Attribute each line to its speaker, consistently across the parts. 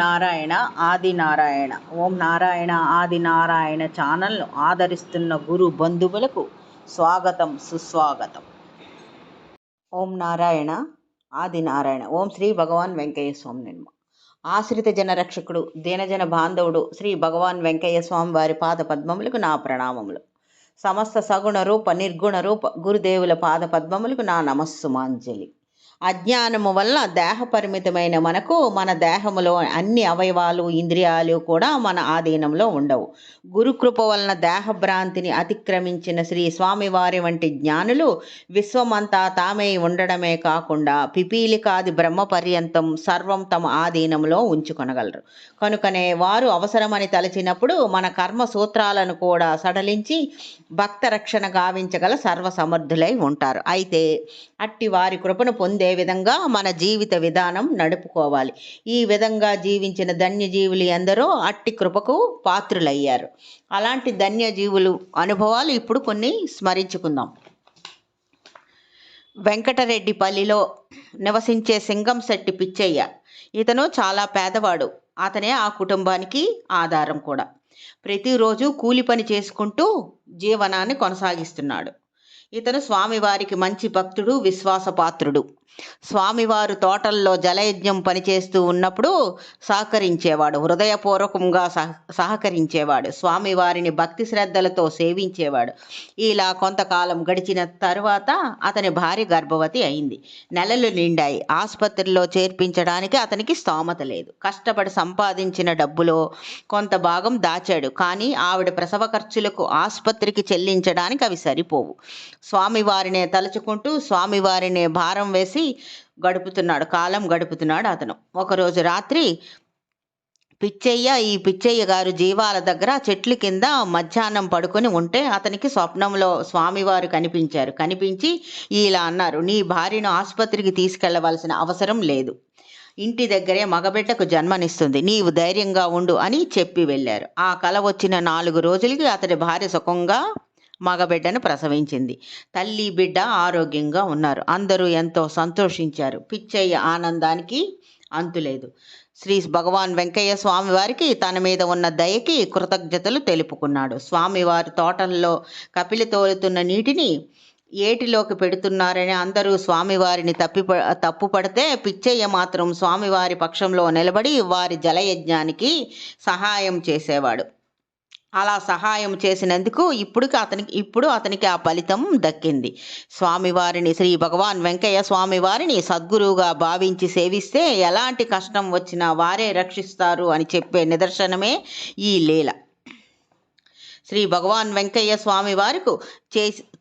Speaker 1: నారాయణ ఆది నారాయణ ఓం నారాయణ ఆది నారాయణ ఛానల్ను ఆదరిస్తున్న గురు బంధువులకు స్వాగతం సుస్వాగతం. ఓం నారాయణ ఆది నారాయణ ఓం శ్రీ భగవాన్ వెంకయ్య స్వామి నిర్మ ఆశ్రిత జన రక్షకుడు దీనజన బాంధవుడు శ్రీ భగవాన్ వెంకయ్య స్వామి వారి పాద పద్మములకు నా ప్రణామములు. సమస్త సగుణ రూప నిర్గుణ రూప గురుదేవుల పాద పద్మములకు నా నమస్సుమాంజలి. అజ్ఞానము వల్ల దేహ పరిమితమైన మనకు మన దేహములో అన్ని అవయవాలు ఇంద్రియాలు కూడా మన ఆధీనంలో ఉండవు. గురుకృప వలన దేహ భ్రాంతిని అతిక్రమించిన శ్రీ స్వామివారి వంటి జ్ఞానులు విశ్వమంతా తామే ఉండడమే కాకుండా పిపీలికాది బ్రహ్మ పర్యంతం సర్వం తమ ఆధీనంలో ఉంచుకొనగలరు. కనుకనే వారు అవసరమని తలచినప్పుడు మన కర్మ సూత్రాలను కూడా సడలించి భక్త రక్షణ గావించగల సర్వసమర్థులై ఉంటారు. అయితే అట్టి వారి కృపను పొందే విధంగా మన జీవిత విధానం నడుపుకోవాలి. ఈ విధంగా జీవించిన ధన్యజీవులు ఎందరో అట్టి కృపకు పాత్రులయ్యారు. అలాంటి ధన్యజీవులు అనుభవాలు ఇప్పుడు కొన్ని స్మరించుకుందాం. వెంకటరెడ్డిపల్లిలో నివసించే సింగంశెట్టి పిచ్చయ్య. ఇతను చాలా పేదవాడు. అతనే ఆ కుటుంబానికి ఆధారం కూడా. ప్రతిరోజు కూలి పని చేసుకుంటూ జీవనాన్ని కొనసాగిస్తున్నాడు. ఇతను స్వామివారికి మంచి భక్తుడు విశ్వాసపాత్రుడు. స్వామివారు తోటల్లో జలయజ్ఞం పనిచేస్తూ ఉన్నప్పుడు సహకరించేవాడు హృదయపూర్వకంగా సహ సహకరించేవాడు స్వామివారిని భక్తి శ్రద్ధలతో సేవించేవాడు. ఇలా కొంతకాలం గడిచిన తరువాత అతని భార్య గర్భవతి అయింది. నెలలు నిండాయి. ఆసుపత్రిలో చేర్పించడానికి అతనికి స్తోమత లేదు. కష్టపడి సంపాదించిన డబ్బులో కొంత భాగం దాచాడు. కానీ ఆవిడ ప్రసవ ఖర్చులకు ఆసుపత్రికి చెల్లించడానికి అవి సరిపోవు. స్వామివారినే తలుచుకుంటూ స్వామివారినే భారం వేసి గడుపుతున్నాడు కాలం గడుపుతున్నాడు అతను. ఒకరోజు రాత్రి పిచ్చయ్య ఈ పిచ్చయ్య గారు జీవాల దగ్గర చెట్ల కింద మధ్యాహ్నం పడుకొని ఉంటే అతనికి స్వప్నంలో స్వామివారు కనిపించారు. కనిపించి ఇలా అన్నారు నీ భార్యను ఆసుపత్రికి తీసుకెళ్ళవలసిన అవసరం లేదు. ఇంటి దగ్గరే మగబిడ్డకు జన్మనిస్తుంది. నీవు ధైర్యంగా ఉండు అని చెప్పి వెళ్ళారు. ఆ కల వచ్చిన నాలుగు రోజులకి అతడి భార్య సుఖంగా మగబిడ్డను ప్రసవించింది. తల్లి బిడ్డ ఆరోగ్యంగా ఉన్నారు. అందరూ ఎంతో సంతోషించారు. పిచ్చయ్య ఆనందానికి అంతులేదు శ్రీ భగవాన్ వెంకయ్య స్వామి వారికి తన మీద ఉన్న దయకి కృతజ్ఞతలు తెలుపుకున్నాడు. స్వామివారి తోటల్లో కపిలి తోలుతున్న నీటిని ఏటిలోకి పెడుతున్నారని అందరూ స్వామివారిని తప్పి తప్పుపడితే పిచ్చయ్య మాత్రం స్వామివారి పక్షంలో నిలబడి వారి జలయజ్ఞానికి సహాయం చేసేవాడు. అలా సహాయం చేసినందుకు ఇప్పుడు అతనికి ఇప్పుడు అతనికి ఆ ఫలితం దక్కింది. స్వామివారిని శ్రీ భగవాన్ వెంకయ్య స్వామివారిని సద్గురువుగా భావించి సేవిస్తే ఎలాంటి కష్టం వచ్చినా వారే రక్షిస్తారు అని చెప్పే నిదర్శనమే ఈ లీల. శ్రీ భగవాన్ వెంకయ్య స్వామి వారికి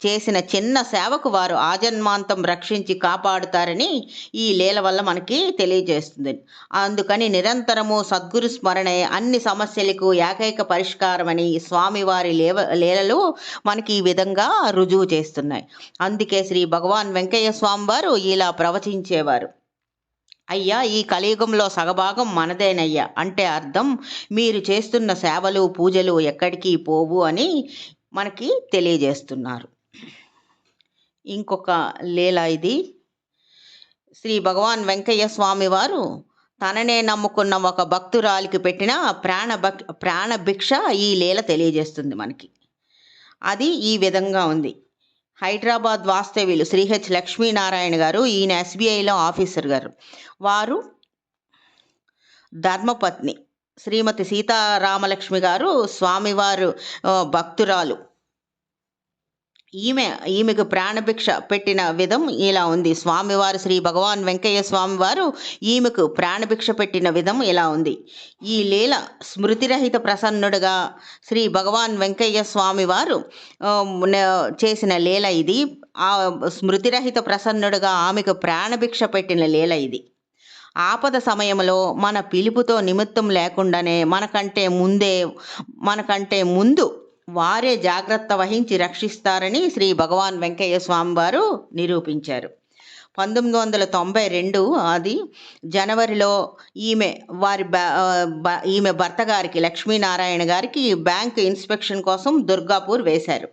Speaker 1: చేసిన చిన్న సేవకు వారు ఆజన్మాంతం రక్షించి కాపాడుతారని ఈ లీల వల్ల మనకి తెలియజేస్తుంది. అందుకని నిరంతరము సద్గురు స్మరణే అన్ని సమస్యలకు ఏకైక పరిష్కారమని స్వామివారి లేవ లీలలు మనకి ఈ విధంగా రుజువు చేస్తున్నాయి. అందుకే శ్రీ భగవాన్ వెంకయ్య స్వామి వారు ఇలా ప్రవచించేవారు. అయ్యా ఈ కలియుగంలో సగభాగం మనదేనయ్యా. అంటే అర్థం మీరు చేస్తున్న సేవలు పూజలు ఎక్కడికి పోవు అని మనకి తెలియజేస్తున్నారు. ఇంకొక లీల ఇది. శ్రీ భగవాన్ వెంకయ్య స్వామి వారు తననే నమ్ముకున్న ఒక భక్తురాలికి పెట్టిన ప్రాణ భక్ ప్రాణ భిక్ష ఈ లీల తెలియజేస్తుంది మనకి. అది ఈ విధంగా ఉంది. హైదరాబాద్ వాస్తవ్యులు శ్రీ హెచ్ లక్ష్మీనారాయణ గారు ఈయన ఎస్బీఐలో ఆఫీసర్ గారు. వారు ధర్మపత్ని శ్రీమతి సీతారామలక్ష్మి గారు స్వామివారు భక్తురాలు. ఈమె ఈమెకు ప్రాణభిక్ష పెట్టిన విధం ఇలా ఉంది. స్వామివారు శ్రీ భగవాన్ వెంకయ్య స్వామివారు ఈమెకు ప్రాణభిక్ష పెట్టిన విధం ఇలా ఉంది. ఈ లీల స్మృతిరహిత ప్రసన్నుడుగా శ్రీ భగవాన్ వెంకయ్య స్వామివారు చేసిన లీల ఇది. ఆ స్మృతిరహిత ప్రసన్నుడుగా ఆమెకు ప్రాణభిక్ష పెట్టిన లీల ఇది. ఆపద సమయంలో మన పిలుపుతో నిమిత్తం లేకుండానే మనకంటే ముందే మనకంటే ముందు వారే జాగ్రత్త వహించి రక్షిస్తారని శ్రీ భగవాన్ వెంకయ్య స్వామి వారు నిరూపించారు. పంతొమ్మిది వందల తొంభై రెండు అది జనవరిలో ఈమె వారి ఈమె భర్త గారికి లక్ష్మీనారాయణ గారికి బ్యాంక్ ఇన్స్పెక్షన్ కోసం దుర్గాపూర్ వేశారు.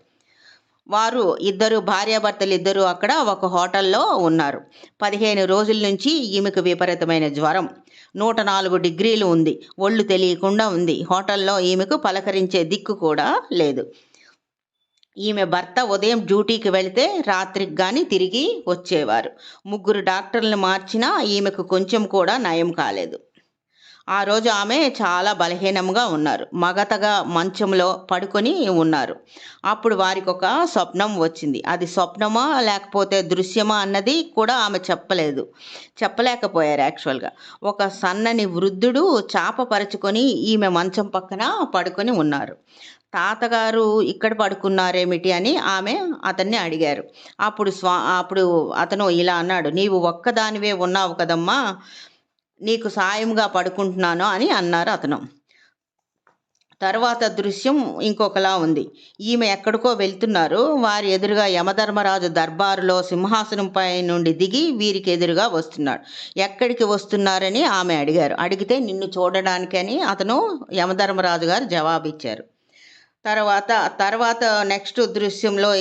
Speaker 1: వారు ఇద్దరు భార్యాభర్తలు ఇద్దరు అక్కడ ఒక హోటల్లో ఉన్నారు. పదిహేను రోజుల నుంచి ఈమెకు విపరీతమైన జ్వరం. నూట నాలుగు డిగ్రీలు ఉంది. ఒళ్ళు తెలియకుండా ఉంది. హోటల్లో ఈమెకు పలకరించే దిక్కు కూడా లేదు. ఈమె భర్త ఉదయం డ్యూటీకి వెళితే రాత్రికి కానీ తిరిగి వచ్చేవారు. ముగ్గురు డాక్టర్లను మార్చినా ఈమెకు కొంచెం కూడా నయం కాలేదు. ఆ రోజు ఆమె చాలా బలహీనంగా ఉన్నారు. మగతగా మంచంలో పడుకొని ఉన్నారు. అప్పుడు వారికి ఒక స్వప్నం వచ్చింది. అది స్వప్నమా లేకపోతే దృశ్యమా అన్నది కూడా ఆమె చెప్పలేదు. చెప్పలేకపోయారు యాక్చువల్గా. ఒక సన్నని వృద్ధుడు చాప పరుచుకొని ఈమె మంచం పక్కన పడుకొని ఉన్నారు. తాతగారు ఇక్కడ పడుకున్నారేమిటి అని ఆమె అతన్ని అడిగారు. అప్పుడు స్వా అప్పుడు అతను ఇలా అన్నాడు నీవు ఒక్కదానివే ఉన్నావు కదమ్మా. నీకు సాయంగా పడుకుంటున్నాను అని అన్నారు అతను. తర్వాత దృశ్యం ఇంకొకలా ఉంది. ఈమె ఎక్కడికో వెళ్తున్నారు. వారి ఎదురుగా యమధర్మరాజు దర్బారులో సింహాసనంపై నుండి దిగి వీరికి ఎదురుగా వస్తున్నాడు. ఎక్కడికి వస్తున్నారని ఆమె అడిగారు. అడిగితే నిన్ను చూడడానికని అతను యమధర్మరాజు గారు జవాబిచ్చారు. తర్వాత తర్వాత నెక్స్ట్ దృశ్యంలో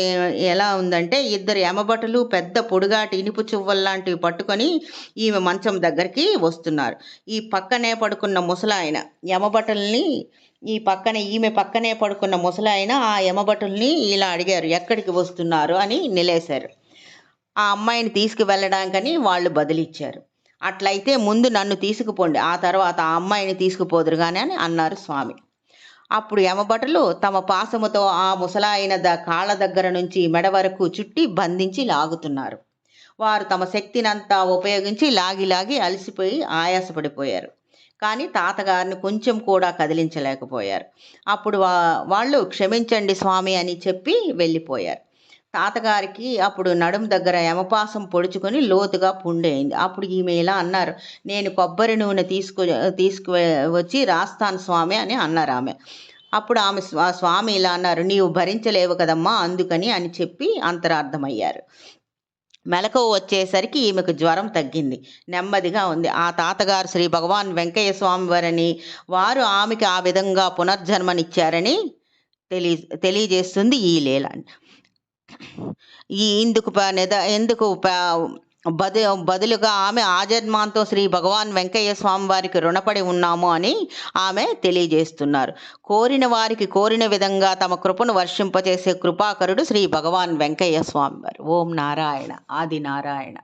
Speaker 1: ఎలా ఉందంటే ఇద్దరు ఎమబటలు పెద్ద పొడుగాటి ఇనుపు చువ్వల్లాంటివి పట్టుకొని ఈమె మంచం దగ్గరికి వస్తున్నారు. ఈ పక్కనే పడుకున్న ముసలాయన యమబటల్ని ఈ పక్కన ఈమె పక్కనే పడుకున్న ముసలాయన ఆ యమబటుల్ని ఇలా అడిగారు ఎక్కడికి వస్తున్నారు? అని నిలేశారు. ఆ అమ్మాయిని తీసుకువెళ్ళడానికని వాళ్ళు బదిలిచ్చారు. అట్లయితే ముందు నన్ను తీసుకుపోండి ఆ తర్వాత ఆ అమ్మాయిని తీసుకుపోదురు కానీ అని అన్నారు స్వామి. అప్పుడు యమభటులు తమ పాసముతో ఆ ముసలాయన ద కాళ్ళ దగ్గర నుంచి మెడ వరకు చుట్టి బంధించి లాగుతున్నారు. వారు తమ శక్తినంతా ఉపయోగించి లాగి లాగి అలసిపోయి ఆయాసపడిపోయారు. కానీ తాతగారిని కొంచెం కూడా కదిలించలేకపోయారు. అప్పుడు వా వాళ్ళు క్షమించండి స్వామి అని చెప్పి వెళ్ళిపోయారు. తాతగారికి అప్పుడు నడుం దగ్గర యమపాసం పొడుచుకొని లోతుగా పుండైంది అప్పుడు ఈమె ఇలా అన్నారు నేను కొబ్బరి నూనె తీసుకు తీసుకు వచ్చి రాస్తాను స్వామి అని అన్నారు ఆమె. అప్పుడు ఆమె స్వామి ఇలా అన్నారు నీవు భరించలేవు కదమ్మా అందుకని అని చెప్పి అంతరార్థమయ్యారు. మెలకువ వచ్చేసరికి ఈమెకు జ్వరం తగ్గింది. నెమ్మదిగా ఉంది. ఆ తాతగారు శ్రీ భగవాన్ వెంకయ్య స్వామి వారని వారు ఆమెకి ఆ విధంగా పునర్జన్మనిచ్చారని తెలియ తెలియజేస్తుంది ఈ లీల. ఈ ఇందుకు ప- ఎందుకు ప- బదు బదులుగా ఆమె ఆజన్మాంతో శ్రీ భగవాన్ వెంకయ్య స్వామి వారికి రుణపడి ఉన్నాము అని ఆమె తెలియజేస్తున్నారు. కోరిన వారికి కోరిన విధంగా తమ కృపను వర్షింపచేసే కృపాకరుడు శ్రీ భగవాన్ వెంకయ్య స్వామి వారు. ఓం నారాయణ ఆది నారాయణ.